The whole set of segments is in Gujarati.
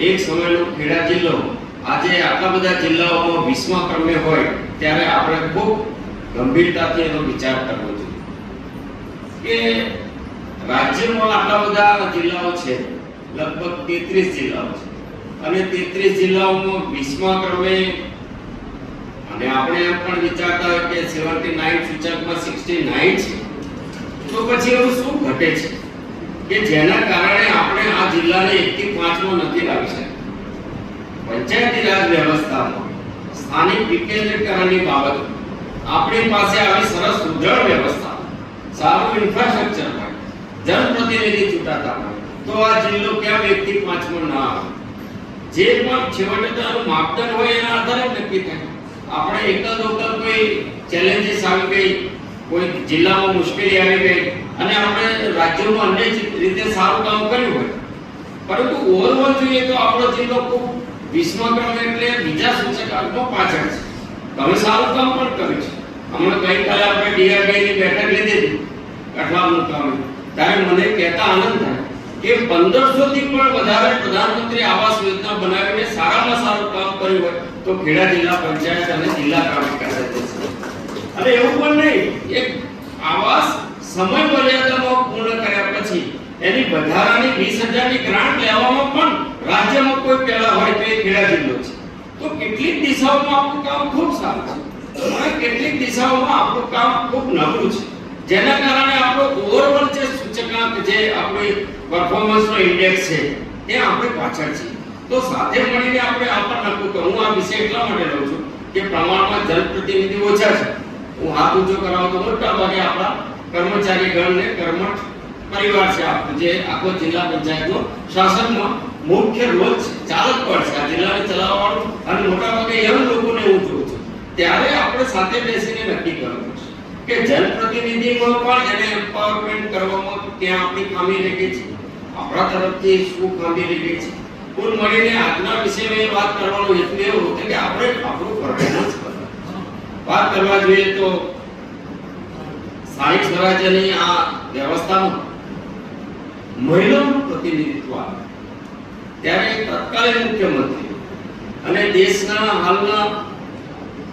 એક સમયનો ખેડા જિલ્લો. આજે આટલા બધા જિલ્લાઓમાં વીસમા ક્રમે હોય, ત્યારે આપણે ખૂબ ગંભીરતાથી એનો વિચાર કરવો જોઈએ. કે રાજ્યમાં આટલા બધા જિલ્લાઓ છે, લગભગ તેત્રીસ જિલ્લાઓ છે. અને તેત્રીસ જિલ્લાઓમાં વીસમા ક્રમે અને આપણે એમ પણ વિચારતા હોય કે સેવન્ટી નાઇન સૂચકમાં સિક્સટી નાઇન છે, તો પછી એવું શું ઘટે છે? કે જેના કારણે આપણે આ જિલ્લાને એકથી પાંચમો નથી લાવી શકતા. પંચાયતી રાજ વ્યવસ્થામાં, સ્થાનિક વિકેન્દ્રીકરણની બાબત, આપણી પાસે આવી સરસ સુદૃઢ વ્યવસ્થા, સારું ઇન્ફ્રાસ્ટ્રક્ચર હોય, જનપ્રતિનિધિ ચૂંટાતા હોય, તો આ જિલ્લો કેમ એકથી પાંચમો ના આવે? જે પણ છેવટે તો એનું માપદંડ હોય એના આધારે નક્કી થાય. આપણે એકલ દોકલ કોઈ ચેલેન્જીસ આવી ગઈ કોઈ જિલ્લામાં મુશ્કેલી આવી ગઈ અને આપણે રાજ્યોમાં અન્ય રીતે સારું કામ કર્યું હોય. પરંતુ ઓવરઓલ જોઈએ તો આપણો જિલ્લો ખૂબ વીસમા ક્રમ એટલે બીજા સૂચકાંકમાં પાછળ છે. તમે સારું કામ પણ કર્યું છે. હમણાં ગઈકાલે આપણે DRDA ની બેઠક લીધી હતી. કઠલા મુકામે. ત્યારે મને કહેતા આનંદ થાય કે પંદરસો થી પણ વધારે પ્રધાનમંત્રી આવાસ યોજના બનાવીને સારામાં સારું કામ કર્યું હોય તો ખેડા જિલ્લા પંચાયત અને જિલ્લા ગ્રામ વિકાસ અને એવું પણ નહીં. એક આવાસ સમય મર્યાદામાં પૂર્ણ કર્યા પછી એની વધારાની 20000 ની ગ્રાન્ટ લેવામાં પણ રાજ્યમાં કોઈ પહેલા હોય તો એ ખેડા જિલ્લો છે. તો કેટલીક દિશાઓમાં આપણું કામ ખૂબ સારું છે. અને કેટલીક દિશાઓમાં આપણું કામ ખૂબ નબળું છે. જેના કારણે આપણો ઓવરઓલ જે સૂચકાંક જે આપણી પરફોર્મન્સનો ઇન્ડેક્સ છે, એ આપણે પાછળ છીએ. તો સાથે મળીને આપણે આ પણ નક્કી હું આ વિષય એટલા માટે લઉં છું કે પ્રમાણમાં જનપ્રતિનિધિ ઓછા છે. હું હાથ ઊંચો કરાવું તો મોટા ભાગે આપણા કર્મચારી ગણને કર્મઠ પરિવાર છે જે આખો જિલ્લા પંચાયતનો શાસનમાં મુખ્ય રોલ ચાલક પણ છે. આ જિલ્લાને ચલાવવાનું અને મોટા ભાગે યંગ લોકોને હું જોઉં છું. ત્યારે આપણે સાથે બેસીને નક્કી કરવું છે કે જનપ્રતિનિધિમાં પણ એને એમ્પાવરમેન્ટ કરવામાં ક્યાં આપણી ખામી રહી છે. આપણા તરફથી શું ખામી રહી છે? કુલ મળીને આજના વિષયમાં વાત કરવાનો હેતુ એવો હતો કે આપણે આપણું પરફોર્મન્સ વાત કરવા જોઈએ તો સ્થાનિક સ્વરાજ્યની આ વ્યવસ્થામાં મહિલાઓનું પ્રતિનિધિત્વ આવે. ત્યારે તત્કાલીન મુખ્યમંત્રી અને દેશના હાલના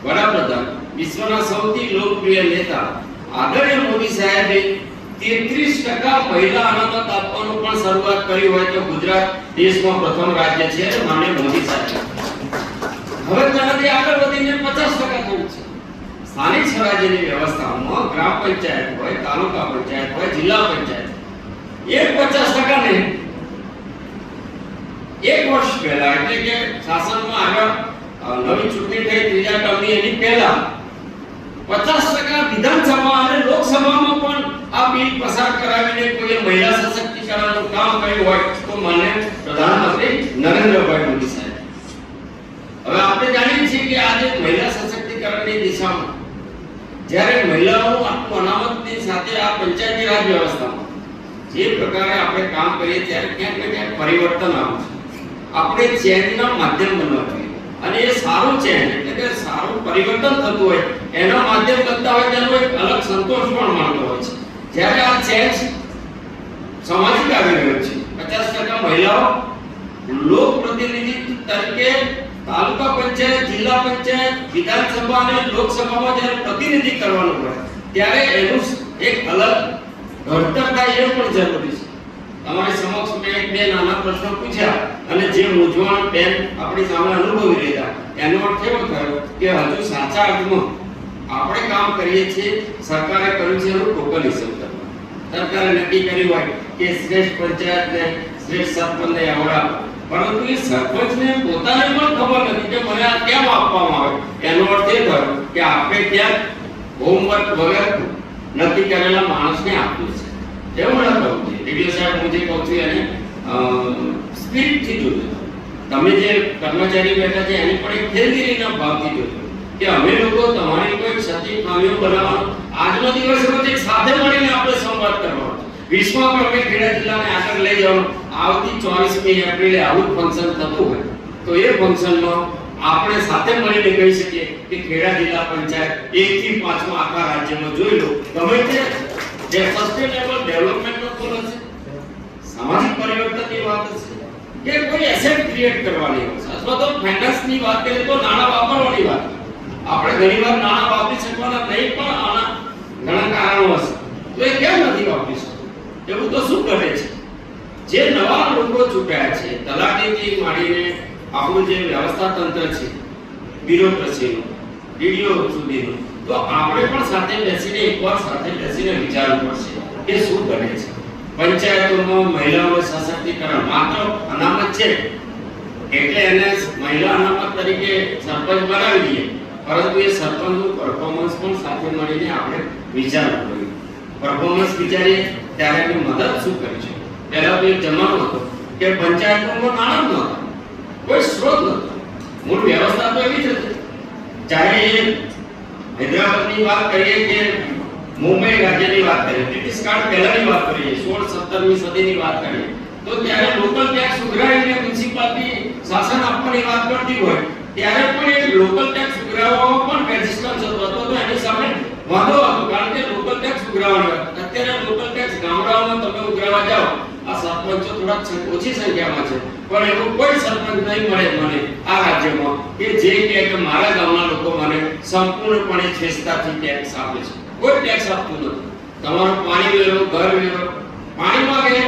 વડાપ્રધાન, વિશ્વના સૌથી લોકપ્રિય નેતા આદરણીય મોદી સાહેબે 33% મહિલા અનામત આપવાનું પણ શરૂઆત કરી હોય તો ગુજરાત દેશમાં પ્રથમ રાજ્ય છે અને માનનીય મોદી સાહેબ. હવે તેનાથી આગળ વધીને 50% થયું છે. સ્થાનિક સ્વરાજ્યની વ્યવસ્થામાં ગ્રામ પંચાયત હોય તાલુકા પંચાયત હોય જિલ્લા પંચાયત એક પચાસ ટકા નહીં એક વર્ષ પહેલા એટલે કે શાસનમાં આગળ અ, નવી ચૂંટણી થઈ ત્રીજા ટર્મની એની પહેલા પચાસ ટકા વિધાનસભા અને લોકસભામાં પણ આ બિલ પસાર કરાવીને કોઈ મહિલા સશક્તિકરણનું કામ કર્યું હોય તો માન્ય પ્રધાનમંત્રી નરેન્દ્રભાઈ મોદી સાહેબ હવે આપણે જાણીએ છીએ કે આજે મહિલા સશક્તિકરણની દિશામાં જ્યારે મહિલાઓ અનામતની સાથે આ પંચાયતી રાજ વ્યવસ્થામાં જે પ્રકારે આપણે કામ કરીએ ત્યારે ક્યાંક ને ક્યાંક પરિવર્તન આવે છે. આપણે ચેનના માધ્યમ બનવા જોઈએ. અને એ સારું ચેન, એટલે કે સારું પરિવર્તન થતું હોય, એના માધ્યમ કરતા હોય તેનો એક અલગ સંતોષ પણ માનતો હોય છે. જ્યારે આ ચેન્જ સામાજિક આવી રહ્યો છે. પચાસ ટકા મહિલાઓ લોક પ્રતિનિધિ તરીકે તાલુકા પંચાયત, જિલ્લા પંચાયત વિધાનસભા અને લોકસભામાં જ્યારે પ્રતિનિધિ કરવાનું હોય, ત્યારે એનું એક અલગ ઘડતર થાય પણ જરૂરી છે. તમારી સમક્ષ મેં એક બે નાના પ્રશ્નો પૂછ્યા અને જે મૂંઝવણ બેન આપણી સામે અનુભવી રહ્યા, એનો અર્થ એવો થયો કે હજુ સાચા અર્થમાં આપણે કામ કરીએ છીએ, સરકારે કર્યું છે એનું ટોકનિઝમ કરવાનું. સરકારે નક્કી કર્યું હોય કે શ્રેષ્ઠ પંચાયતને શ્રેષ્ઠ સરપંચને આવડા પરંતુ એ સરપંચને પોતાને પણ ખબર નથી કે મને આ કેમ આપવામાં આવે. એનો અર્થ એ થયો કે આપણે ક્યાંક હોમવર્ક વગર નક્કી કરેલા માણસને આપ્યું છે. એવું ન કહું જોઈએ ડીડીઓ સાહેબ, હું જે કહું છું એને સ્પીડથી જોજો. તમે જે કર્મચારી બેઠા છે, એની પણ એક ખેલગીરીના ભાવથી જોજો કે અમે લોકો તમારી કોઈ ક્ષતિ ખામીઓ બનાવવાનો આજનો દિવસ એવો એક સાથે મળીને આપણે સંવાદ કરવાનો વિશ્વમાં પણ અમે ખેડા જિલ્લાને જવાનું આવતી ચોવીસમી એપ્રિલે આવું ફંક્શન થતું હોય. તો એ ફંક્શનમાં આપણે સાથે મળીને કહી શકીએ કે ખેડા જિલ્લા પંચાયત એક થી પાંચમાં આખા રાજ્યમાં જોઈ લો. ગમે તે જે સસ્ટેનેબલ ડેવલપમેન્ટનો કોલ છે સામાજિક પરિવર્તનની વાત છે કે કોઈ એસેટ ક્રિએટ કરવાની છે, અથવા તો ફાઇનાન્સની વાત કરીએ તો નાણાં વાપરવાની વાત. આપણે ઘણીવાર નાણાં વાપરી શકવાના નહીં, પણ આના ઘણા કારણો હશે. તો એ કેમ નથી વાપરી શકતું? એવું તો શું કરે છે? જે નવા લોકો ચૂંટાયા છે, તલાટીથી માંડીને આપણું જે વ્યવસ્થા તંત્ર છે, બ્યુરોક્રસીનું, ડીડીઓ સુધીનું, તો આપણે પણ સાથે બેસીને એકવાર સાથે બેસીને વિચારવું પડશે કે શું બને છે. પંચાયતોમાં મહિલાઓ સશક્તિકરણ માત્ર અનામત છે એટલે એને મહિલા અનામત તરીકે સરપંચ બનાવી દઈએ. પરંતુ એ સરપંચનું પરફોર્મન્સ પણ સાથે મળીને આપણે વિચારવું પડ્યું. પરફોર્મન્સ વિચારીએ ત્યારે એની મદદ શું કરી છે પહેલા એક જમાનો હતો કે પંચાયતોમાં નાણાં નહોતા. મૂળ વ્યવસ્થા તો એવી જ હતી. ચાહે એ વાત કરીએ કે મુંબઈ રાજ્યની વાત કરીએ, બ્રિટિશ કાળ પહેલાની વાત કરીએ, સોળ સત્તરમી સદીની વાત કરીએ, તો ત્યારે લોકલ ટેક્સ ઉઘરાવીને મ્યુનિસિપાલિટી શાસન આપવાની વાત કરતી હોય, ત્યારે પણ એ લોકલ ટેક્સ ઉઘરાવવામાં પણ રેઝિસ્ટન્સ હતો. તો સામે વાંધો હતો, કારણ કે લોકલ ટેક્સ ઉઘરાવવાનો અત્યારે લોકલ ટેક્સ ગામડાઓમાં તમે ઉઘરાવા જાઓ સરપંચો થોડાક ઓછી સંખ્યામાં છે. પણ એવો કોઈ સરપંચ નહીં મળે મને આ રાજ્યમાં. કે જે કહે કે મારા ગામના લોકો મને સંપૂર્ણપણે છેસ્તાથી ટેક્સ આપે છે. કોઈ ટેક્સ આપતું નથી. તમારો પાણી વેરો ઘર વેરો પાણીમાં કે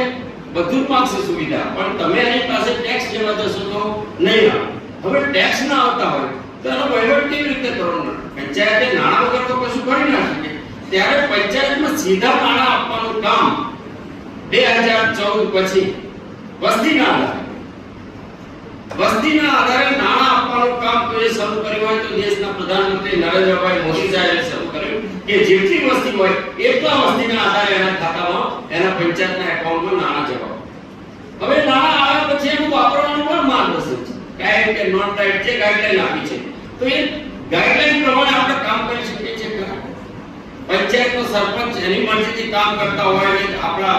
બધું પાકશે સુવિધા. પણ તમે એની પાસે ટેક્સ લેવા જશો તો નહીં આવે. હવે ટેક્સ ના આવતા હોય, તો એનો વહીવટ કેવી રીતે કરવાનો? પંચાયતે નાણાં વગર તો કશું કરી ના શકે. ત્યારે પંચાયતમાં સીધા નાણાં આપવાનું કામ બે હજાર ચૌદ પછી વસ્તીના આધારે. વસ્તીના આધારે નાણાં આપવાનું કામ તો શરૂ કર્યું હોય તો દેશના પ્રધાનમંત્રી નરેન્દ્રભાઈ મોદી સાહેબે શરૂ કર્યું કે જેટલી વસ્તી હોય એટલા વસ્તીના આધારે એના ખાતામાં, એના પંચાયતના એકાઉન્ટમાં નાણાં જવા. હવે નાણાં આવ્યા પછી એનું વાપરવાનું પણ માર્ગદર્શન છે. ડાયટ કે નોન ટાઈટ છે ગાઈડલાઈન આપી છે. તો એ ગાઈડલાઈન પ્રમાણે આપણે કામ કરી શકીએ છીએ પંચાયતનો સરપંચ એની મરજીથી કામ કરતા હોય આપણા